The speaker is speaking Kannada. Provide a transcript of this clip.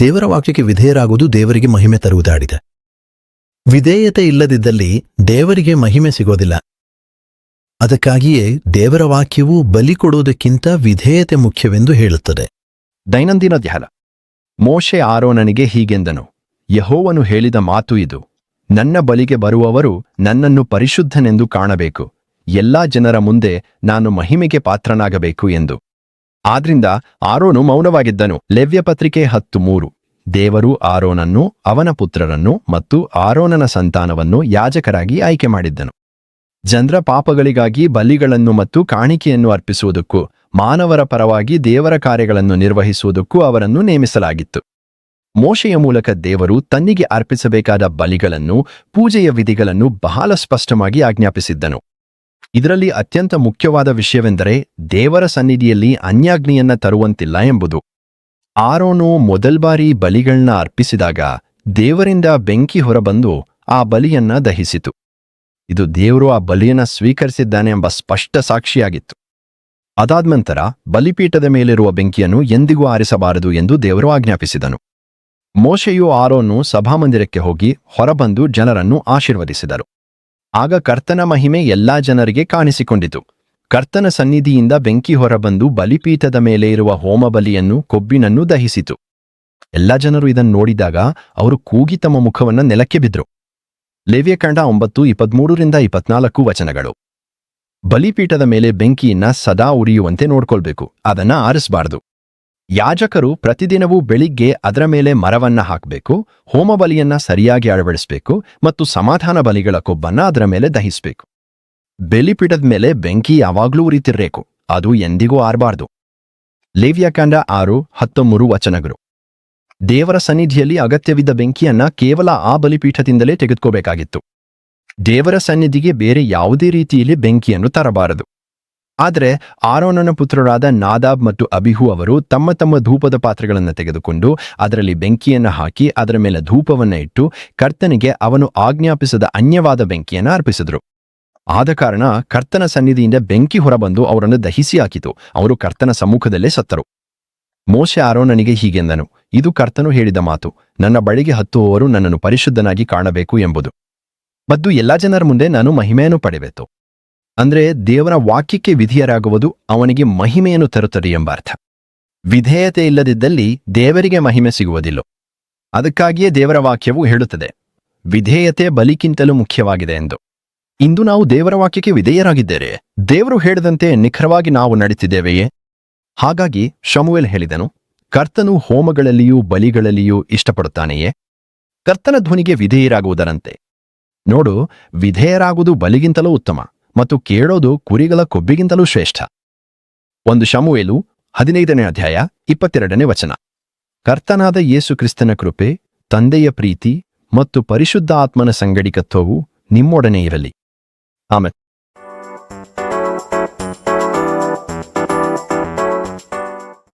ದೇವರ ವಾಕ್ಯಕ್ಕೆ ವಿಧೇಯರಾಗುವುದು ದೇವರಿಗೆ ಮಹಿಮೆ ತರುವುದಾಡಿದೆ ವಿಧೇಯತೆ ಇಲ್ಲದಿದ್ದಲ್ಲಿ ದೇವರಿಗೆ ಮಹಿಮೆ ಸಿಗೋದಿಲ್ಲ. ಅದಕ್ಕಾಗಿಯೇ ದೇವರ ವಾಕ್ಯವು ಬಲಿ ಕೊಡುವುದಕ್ಕಿಂತ ವಿಧೇಯತೆ ಮುಖ್ಯವೆಂದು ಹೇಳುತ್ತದೆ. ದೈನಂದಿನ ಧ್ಯಾನ. ಮೋಶೆ ಆರೋನನಿಗೆ ಹೀಗೆಂದನು, ಯಹೋವನು ಹೇಳಿದ ಮಾತು ಇದು. ನನ್ನ ಬಲಿಗೆ ಬರುವವರು ನನ್ನನ್ನು ಪರಿಶುದ್ಧನೆಂದು ಕಾಣಬೇಕು. ಎಲ್ಲಾ ಜನರ ಮುಂದೆ ನಾನು ಮಹಿಮೆಗೆ ಪಾತ್ರನಾಗಬೇಕು ಎಂದು. ಆದ್ರಿಂದ ಆರೋನು ಮೌನವಾಗಿದ್ದನು. ಲೆವ್ಯ ಪತ್ರಿಕೆ ಹತ್ತು ಮೂರು ದೇವರು ಆರೋನನ್ನು, ಅವನ ಪುತ್ರರನ್ನು ಮತ್ತು ಆರೋನನ ಸಂತಾನವನ್ನು ಯಾಜಕರಾಗಿ ಆಯ್ಕೆ ಮಾಡಿದ್ದನು. ಜನರ ಪಾಪಗಳಿಗಾಗಿ ಬಲಿಗಳನ್ನು ಮತ್ತು ಕಾಣಿಕೆಯನ್ನು ಅರ್ಪಿಸುವುದಕ್ಕೂ, ಮಾನವರ ಪರವಾಗಿ ದೇವರ ಕಾರ್ಯಗಳನ್ನು ನಿರ್ವಹಿಸುವುದಕ್ಕೂ ಅವರನ್ನು ನೇಮಿಸಲಾಗಿತ್ತು. ಮೋಶೆಯ ಮೂಲಕ ದೇವರು ತನ್ನಿಗೆ ಅರ್ಪಿಸಬೇಕಾದ ಬಲಿಗಳನ್ನು, ಪೂಜೆಯ ವಿಧಿಗಳನ್ನು ಬಹಳ ಸ್ಪಷ್ಟವಾಗಿ ಆಜ್ಞಾಪಿಸಿದ್ದನು. ಇದರಲ್ಲಿ ಅತ್ಯಂತ ಮುಖ್ಯವಾದ ವಿಷಯವೆಂದರೆ ದೇವರ ಸನ್ನಿಧಿಯಲ್ಲಿ ಅನ್ಯಾಗ್ನಿಯನ್ನ ತರುವಂತಿಲ್ಲ ಎಂಬುದು. ಆರೋನು ಮೊದಲ್ಬಾರಿ ಬಲಿಗಳನ್ನ ಅರ್ಪಿಸಿದಾಗ ದೇವರಿಂದ ಬೆಂಕಿ ಹೊರಬಂದು ಆ ಬಲಿಯನ್ನ ದಹಿಸಿತು. ಇದು ದೇವರು ಆ ಬಲಿಯನ್ನ ಸ್ವೀಕರಿಸಿದ್ದಾನೆ ಎಂಬ ಸ್ಪಷ್ಟ ಸಾಕ್ಷಿಯಾಗಿತ್ತು. ಅದಾದ ನಂತರ ಬಲಿಪೀಠದ ಮೇಲಿರುವ ಬೆಂಕಿಯನ್ನು ಎಂದಿಗೂ ಆರಿಸಬಾರದು ಎಂದು ದೇವರು ಆಜ್ಞಾಪಿಸಿದನು. ಮೋಶೆಯು ಆರೋನು ಸಭಾಮಂದಿರಕ್ಕೆ ಹೋಗಿ ಹೊರಬಂದು ಜನರನ್ನು ಆಶೀರ್ವದಿಸಿದರು. ಆಗ ಕರ್ತನ ಮಹಿಮೆ ಎಲ್ಲಾ ಜನರಿಗೆ ಕಾಣಿಸಿಕೊಂಡಿತು. ಕರ್ತನ ಸನ್ನಿಧಿಯಿಂದ ಬೆಂಕಿ ಹೊರಬಂದು ಬಲಿಪೀಠದ ಮೇಲೆ ಇರುವ ಹೋಮಬಲಿಯನ್ನು ಕೊಬ್ಬಿನನ್ನು ದಹಿಸಿತು. ಎಲ್ಲ ಜನರು ಇದನ್ನು ನೋಡಿದಾಗ ಅವರು ಕೂಗಿ ತಮ್ಮ ಮುಖವನ್ನು ನೆಲಕ್ಕೆ ಬಿದ್ರು. ಲೇವ್ಯಕಾಂಡ ಒಂಬತ್ತು ಇಪ್ಪತ್ಮೂರರಿಂದ ಇಪ್ಪತ್ನಾಲ್ಕು ವಚನಗಳು. ಬಲಿಪೀಠದ ಮೇಲೆ ಬೆಂಕಿಯನ್ನ ಸದಾ ಉರಿಯುವಂತೆ ನೋಡ್ಕೊಳ್ಬೇಕು, ಅದನ್ನ ಆರಿಸಬಾರದು. ಯಾಜಕರು ಪ್ರತಿದಿನವೂ ಬೆಳಿಗ್ಗೆ ಅದರ ಮೇಲೆ ಮರವನ್ನ ಹಾಕಬೇಕು, ಹೋಮಬಲಿಯನ್ನ ಸರಿಯಾಗಿ ಅಳವಡಿಸಬೇಕು ಮತ್ತು ಸಮಾಧಾನ ಬಲಿಗಳ ಕೊಬ್ಬನ್ನ ಅದರ ಮೇಲೆ ದಹಿಸಬೇಕು. ಬೆಲಿಪೀಠದ ಮೇಲೆ ಬೆಂಕಿ ಯಾವಾಗ್ಲೂ ಉರಿತಿರ್ಬೇಕು, ಅದು ಎಂದಿಗೂ ಆರಬಾರ್ದು. ಲೇವ್ಯಕಾಂಡ ಆರು ಹತ್ತೊಂಬರು ವಚನಗಳು. ದೇವರ ಸನ್ನಿಧಿಯಲ್ಲಿ ಅಗತ್ಯವಿದ್ದ ಬೆಂಕಿಯನ್ನ ಕೇವಲ ಆ ಬಲಿಪೀಠದಿಂದಲೇ ತೆಗೆದುಕೋಬೇಕಾಗಿತ್ತು. ದೇವರ ಸನ್ನಿಧಿಗೆ ಬೇರೆ ಯಾವುದೇ ರೀತಿಯಲ್ಲಿ ಬೆಂಕಿಯನ್ನು ತರಬಾರದು. ಆದರೆ ಆರೋನನ ಪುತ್ರರಾದ ನಾದಾಬ್ ಮತ್ತು ಅಬಿಹು ಅವರು ತಮ್ಮ ತಮ್ಮ ಧೂಪದ ಪಾತ್ರೆಗಳನ್ನು ತೆಗೆದುಕೊಂಡು ಅದರಲ್ಲಿ ಬೆಂಕಿಯನ್ನು ಹಾಕಿ ಅದರ ಮೇಲೆ ಧೂಪವನ್ನು ಇಟ್ಟು ಕರ್ತನಿಗೆ ಅವನು ಆಜ್ಞಾಪಿಸದ ಅನ್ಯವಾದ ಬೆಂಕಿಯನ್ನು ಅರ್ಪಿಸಿದರು. ಆದ ಕಾರಣ ಕರ್ತನ ಸನ್ನಿಧಿಯಿಂದ ಬೆಂಕಿ ಹೊರಬಂದು ಅವರನ್ನು ದಹಿಸಿ ಹಾಕಿತು. ಅವರು ಕರ್ತನ ಸಮ್ಮುಖದಲ್ಲೇ ಸತ್ತರು. ಮೋಶೆ ಆರೋನನಿಗೆ ಹೀಗೆಂದನು, ಇದು ಕರ್ತನು ಹೇಳಿದ ಮಾತು. ನನ್ನ ಬಳಿಗೆ ಹತ್ತುವವರು ನನ್ನನ್ನು ಪರಿಶುದ್ಧನಾಗಿ ಕಾಣಬೇಕು ಎಂಬುದು. ಮತ್ತು ಎಲ್ಲ ಜನರ ಮುಂದೆ ನಾನು ಮಹಿಮೆಯನ್ನು ಪಡೆಬೇಕು ಅಂದ್ರೆ ದೇವರ ವಾಕ್ಯಕ್ಕೆ ವಿಧಿಯರಾಗುವುದು ಅವನಿಗೆ ಮಹಿಮೆಯನ್ನು ತರುತ್ತದೆ ಎಂಬ ಅರ್ಥ. ವಿಧೇಯತೆ ಇಲ್ಲದಿದ್ದಲ್ಲಿ ದೇವರಿಗೆ ಮಹಿಮೆ ಸಿಗುವುದಿಲ್ಲ. ಅದಕ್ಕಾಗಿಯೇ ದೇವರ ವಾಕ್ಯವು ಹೇಳುತ್ತದೆ, ವಿಧೇಯತೆ ಬಲಿಕ್ಕಿಂತಲೂ ಮುಖ್ಯವಾಗಿದೆ ಎಂದು. ಇಂದು ನಾವು ದೇವರ ವಾಕ್ಯಕ್ಕೆ ವಿಧೇಯರಾಗಿದ್ದೇವೆ ದೇವರು ಹೇಳದಂತೆ ನಿಖರವಾಗಿ ನಾವು ನಡೀತಿದ್ದೇವೆಯೇ ಹಾಗಾಗಿ ಶಮುವೆಲ್ ಹೇಳಿದನು, ಕರ್ತನು ಹೋಮಗಳಲ್ಲಿಯೂ ಬಲಿಗಳಲ್ಲಿಯೂ ಇಷ್ಟಪಡುತ್ತಾನೆಯೇ? ಕರ್ತನ ಧ್ವನಿಗೆ ವಿಧೇಯರಾಗುವುದರಂತೆ. ನೋಡು, ವಿಧೇಯರಾಗುವುದು ಬಲಿಗಿಂತಲೂ ಉತ್ತಮ. ಮತ್ತು ಕೇಳೋದು ಕುರಿಗಳ ಕೊಬ್ಬಿಗಿಂತಲೂ ಶ್ರೇಷ್ಠ. ಒಂದು ಶಮುವೇಲು ಹದಿನೈದನೇ ಅಧ್ಯಾಯ ಇಪ್ಪತ್ತೆರಡನೇ ವಚನ. ಕರ್ತನಾದ ಯೇಸು ಕ್ರಿಸ್ತನ ಕೃಪೆ, ತಂದೆಯ ಪ್ರೀತಿ ಮತ್ತು ಪರಿಶುದ್ಧ ಆತ್ಮನ ಸಂಗಡಿಕತ್ವವು ನಿಮ್ಮೊಡನೆ ಇರಲಿ. ಆಮೇಲೆ